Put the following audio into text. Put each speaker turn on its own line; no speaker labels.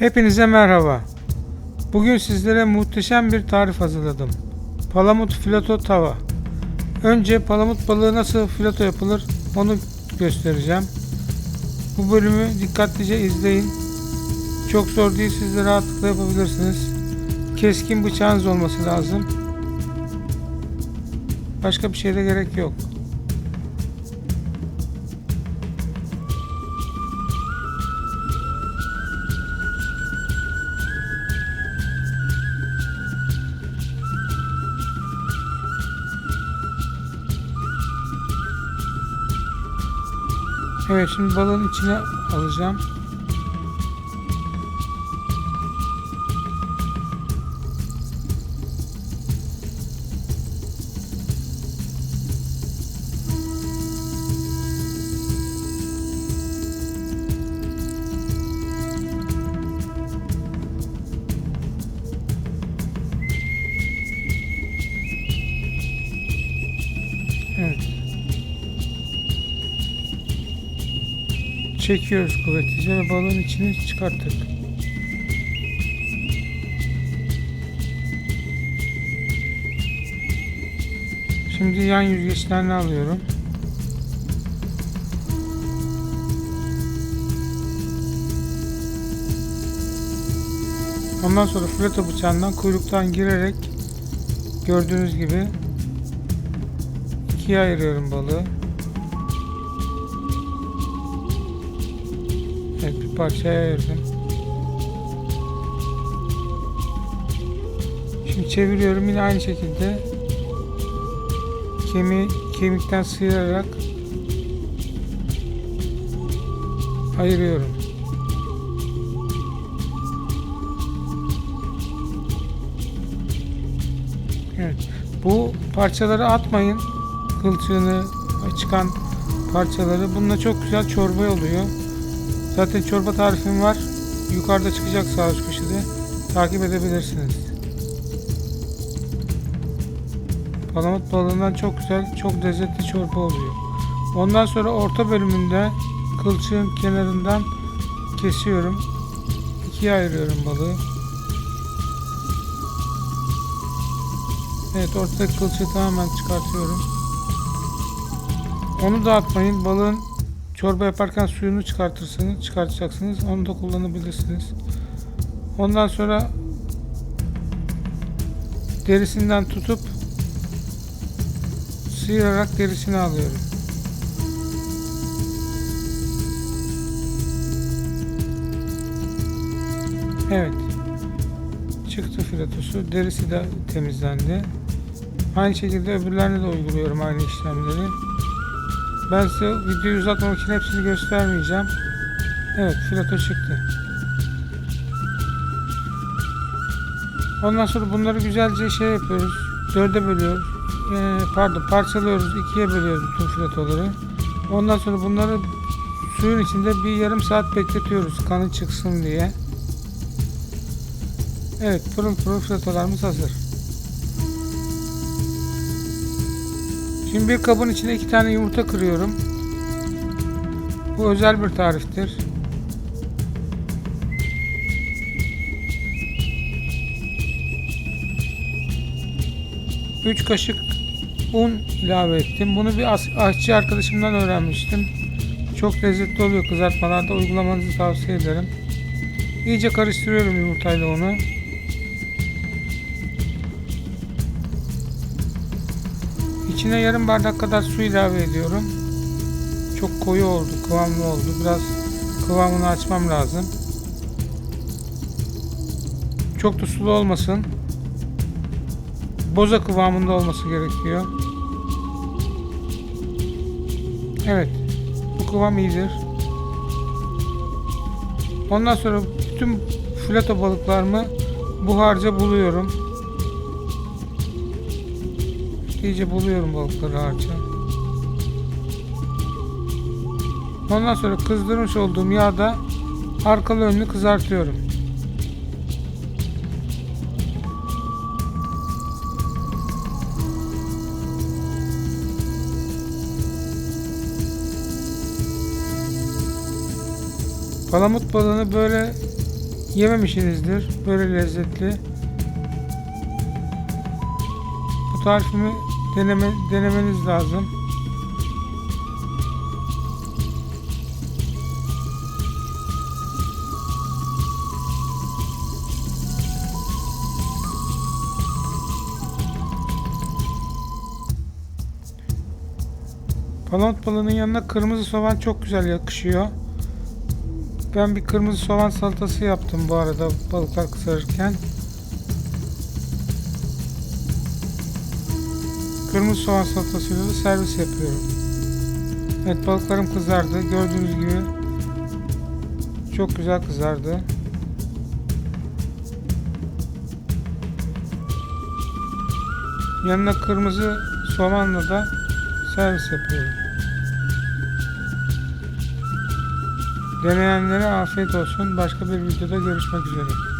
Hepinize merhaba. Bugün sizlere muhteşem bir tarif hazırladım. Palamut fileto tava. Önce palamut balığı nasıl fileto yapılır onu göstereceğim. Bu bölümü dikkatlice izleyin. Çok zor değil siz de rahatlıkla yapabilirsiniz. Keskin bıçağınız olması lazım. Başka bir şeye de gerek yok. Evet şimdi balığın içine alacağım. Çekiyoruz kuvvetlice ve balığın içini çıkarttık. Şimdi yan yüzgeçlerini alıyorum. Ondan sonra fileto bıçağından kuyruktan girerek gördüğünüz gibi ikiye ayırıyorum balığı. Evet bir parçaya ayırdım. Şimdi çeviriyorum yine aynı şekilde kemiği kemikten sıyırarak ayırıyorum. Evet. Bu parçaları atmayın. Kılçığını çıkan parçaları. Bununla çok güzel çorba oluyor. Zaten çorba tarifim var. Yukarıda çıkacak sağ üst köşede. Takip edebilirsiniz. Palamut balığından çok güzel, çok lezzetli çorba oluyor. Ondan sonra orta bölümünde kılçığın kenarından kesiyorum. İkiye ayırıyorum balığı. Evet ortadaki kılçığı tamamen çıkartıyorum. Onu da atmayın. Balığın çorba yaparken suyunu çıkartırsınız, çıkartacaksınız. Onu da kullanabilirsiniz. Ondan sonra derisinden tutup sıyırarak derisini alıyorum. Evet. Çıktı filetosu. Derisi de temizlendi. Aynı şekilde öbürlerine de uyguluyorum aynı işlemleri. Ben size videoyu uzatmamak için hepsini göstermeyeceğim. Evet fileto çıktı. Ondan sonra bunları güzelce şey yapıyoruz. Dörde bölüyoruz. Ee, pardon parçalıyoruz. ikiye bölüyoruz bütün filetoları. Ondan sonra bunları suyun içinde bir yarım saat bekletiyoruz kanı çıksın diye. Evet pırıl pırıl filetolarımız hazır. Şimdi bir kabın içine iki tane yumurta kırıyorum. Bu özel bir tariftir. Üç kaşık un ilave ettim. Bunu bir aşçı arkadaşımdan öğrenmiştim. Çok lezzetli oluyor kızartmalarda. Uygulamanızı tavsiye ederim. İyice karıştırıyorum yumurtayla onu. İçine yarım bardak kadar su ilave ediyorum. Çok koyu oldu, kıvamlı oldu. Biraz kıvamını açmam lazım. Çok da sulu olmasın. Boza kıvamında olması gerekiyor. Evet. Bu kıvam iyidir. Ondan sonra bütün fileto balıklarımı buharca buluyorum. İyice buluyorum balıkları harca. Ondan sonra kızdırmış olduğum yağda arkalı önlü kızartıyorum. Palamut balığını böyle yememişsinizdir. Böyle lezzetli. Tarifimi deneme, denemeniz lazım. Palamut balığının yanına kırmızı soğan çok güzel yakışıyor. Ben bir kırmızı soğan salatası yaptım bu arada balıklar kızarırken. Kırmızı soğan salatasıyla da servis yapıyorum. Evet balıklarım kızardı. Gördüğünüz gibi çok güzel kızardı. Yanına kırmızı soğanla da servis yapıyorum. Deneyenlere afiyet olsun. Başka bir videoda görüşmek üzere.